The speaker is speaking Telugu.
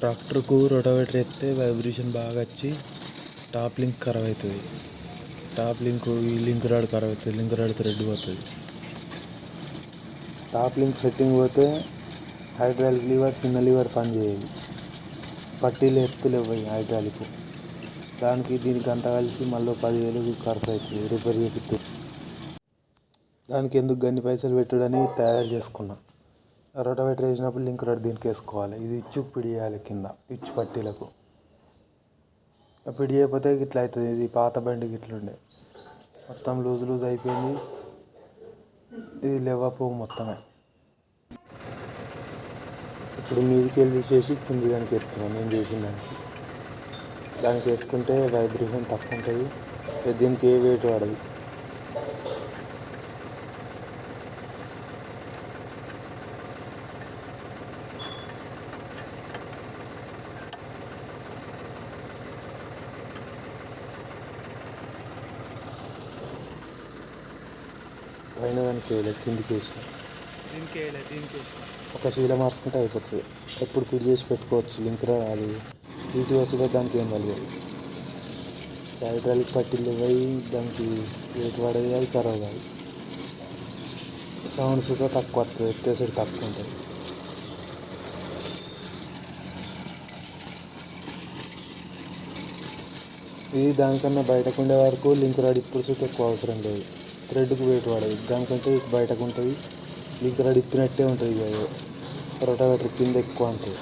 ట్రాక్టర్కు రోటోవేటర్ ఎత్తే వైబ్రేషన్ బాగా వచ్చి టాప్ లింక్ ఖరాబ్ అవుతుంది. టాప్ లింక్ ఈ లింక్ రాడ్ ఖరాబ్ అవుతుంది. లింక్ రాడ్ థ్రెడ్ పోతుంది. టాప్ లింక్ సెట్టింగ్ పోతే హైడ్రాలిక్ లివర్ చిన్న లివర్ పని చేయదు. పట్టీలు ఎత్తులేవు ఇవ్వయి హైడ్రాలిక్. దానికి దీనికి అంతా కలిసి మళ్ళీ పదివేలు ఖర్చు అవుతుంది. రిపేర్ చేపిస్తే దానికి ఎందుకు గన్ని పైసలు పెట్టుడని తయారు చేసుకున్నా. రోటోవేటర్ వేసినప్పుడు లింక్ రోడ్ దీనికి వేసుకోవాలి ఇది ఇచ్చుకు పిడియాలి కింద ఇచ్చు పట్టీలకు. పిడి చేయకపోతే ఇట్లా అవుతుంది ఇది పాత బండి ఇట్లుండే మొత్తం లూజ్ లూజ్ అయిపోయింది. ఇది లేవపోవు మొత్తమే. ఇప్పుడు మీదికి వెళ్ళి తీసేసి కింది దానికి ఎత్తున్నాను నేను చేసిన దానికి. దానికి వేసుకుంటే వైబ్రేషన్ తక్కువ ఉంటుంది. దీనికి ఏ వెయిట్ పడదు పైన దానికి వేయలేదు కిందికి వేసిన. దీనికి దీనికి ఒక శీల మార్చుకుంటే అయిపోతుంది. ఎప్పుడు ఫిట్ చేసి పెట్టుకోవచ్చు లింక్ రా అది. వీటి వస్తుందో దానికి ఏం కలిగదు హైడ్రాలిక్ పట్టీలు పోయి దానికి వెయిట్ పడేది అది ఖరాబ్ కాదు. సౌండ్ సుగా తక్కువ వస్తుంది ఎత్తేసరి తక్కువ ఉంటుంది. ఇది దానికన్నా బయటకు ఉండే వరకు లింక్ రాడ్ ఇప్పుడు చుట్టూ ఎక్కువ అవసరం లేదు. థ్రెడ్కి వెయిట్ పడదు దానికంటే బయటకు ఉంటుంది మీకు రాడ్ ఇప్పినట్టే ఉంటుంది ఇక రొటావేటర్ కింద ఎక్కువ ఉంటుంది